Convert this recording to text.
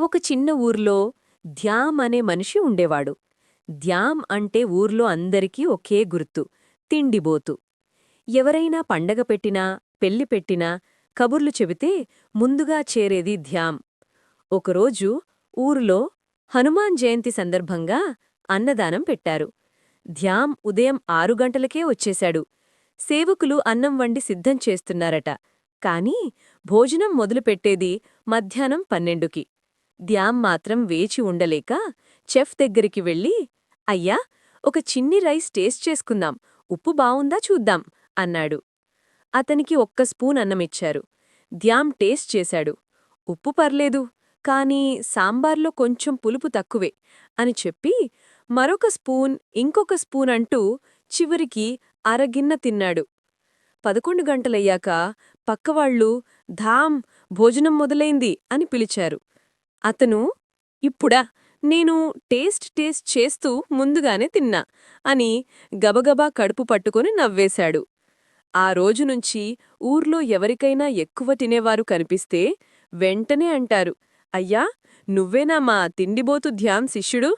ఒక చిన్న ఊర్లో ధ్యామ్ అనే మనిషి ఉండేవాడు. ధ్యామ్ అంటే ఊర్లో అందరికీ ఒకే గుర్తు తిండిబోతు. ఎవరైనా పండగ పెట్టినా పెళ్ళి పెట్టినా కబుర్లు చెబితే ముందుగా చేరేది ధ్యామ్. ఒకరోజు ఊరిలో హనుమాన్ జయంతి సందర్భంగా అన్నదానం పెట్టారు. ధ్యామ్ ఉదయం ఆరు గంటలకే వచ్చేశాడు. సేవకులు అన్నం వండి సిద్ధం చేస్తున్నారట. కాని భోజనం మొదలుపెట్టేది మధ్యాహ్నం పన్నెండుకి. ధ్యామ్ మాత్రం వేచి ఉండలేక చెఫ్ దగ్గరికి వెళ్ళి అయ్యా ఒక చిన్ని రైస్ టేస్ట్ చేసుకుందాం. ఉప్పు బావుందా చూద్దాం అన్నాడు. అతనికి ఒక్క స్పూన్ అన్నమిచ్చారు. ధ్యామ్ టేస్ట్ చేశాడు. ఉప్పు పర్లేదు కాని సాంబార్లో కొంచెం పులుపు తక్కువే అని చెప్పి మరొక స్పూన్ ఇంకొక స్పూన్ అంటూ చివరికి అరగిన్న తిన్నాడు. పదకొండు గంటలయ్యాక పక్కవాళ్ళు ధామ్ భోజనం మొదలైంది అని పిలిచారు. అతను ఇప్పుడా నేను టేస్ట్ టేస్ట్ చేస్తూ ముందుగానే తిన్నా అని గబగబా కడుపు పట్టుకుని నవ్వేశాడు. ఆ రోజునుంచి ఊర్లో ఎవరికైనా ఎక్కువ తినేవారు కనిపిస్తే వెంటనే అంటారు అయ్యా నువ్వేనా మా తిండిబోతు ధ్యాన్ శిష్యుడు?